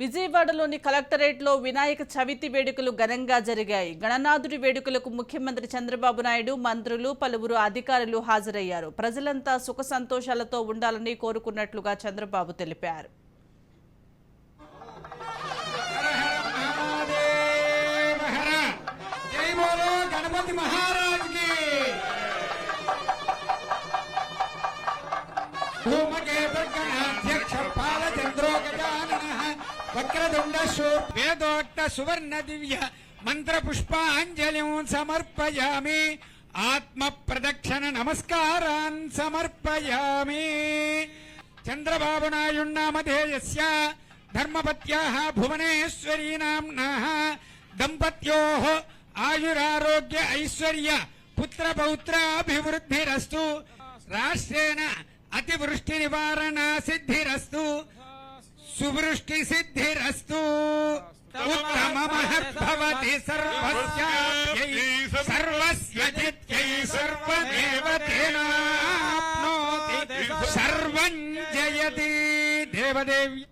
విజయవాడలోని కలెక్టరేట్లో వినాయక చవితి వేడుకలు ఘనంగా జరిగాయి. గణనాథుడి వేడుకలకు ముఖ్యమంత్రి చంద్రబాబు నాయుడు మంత్రులు పలువురు అధికారులు హాజరయ్యారు. ప్రజలంతా సుఖ సంతోషాలతో ఉండాలని కోరుకున్నట్లుగా చంద్రబాబు తెలిపారు. అధ్యక్ష వక్రదుండ వేదోక్త సువర్ణ దివ్య మంత్ర పుష్పాంజలి సమర్పయామి. ఆత్మ ప్రదక్షిణ నమస్కారాన్ సమర్పయామి. చంద్రబాబు నాయుణ్ణామధేయస్ ధర్మపత్యాః భువనేశ్వరీ నాం దంపత్యో ఆయురారోగ్య ఐశ్వర్య పుత్ర పౌత్రాభివృద్ధిరస్తు రాష్ట్రేణ అతివృష్టి నివారణ సిద్ధిరస్తు सुवृष्टि सिद्धिस्तु उत्तम महद्भवति सर्वस्य जयती देवदेवी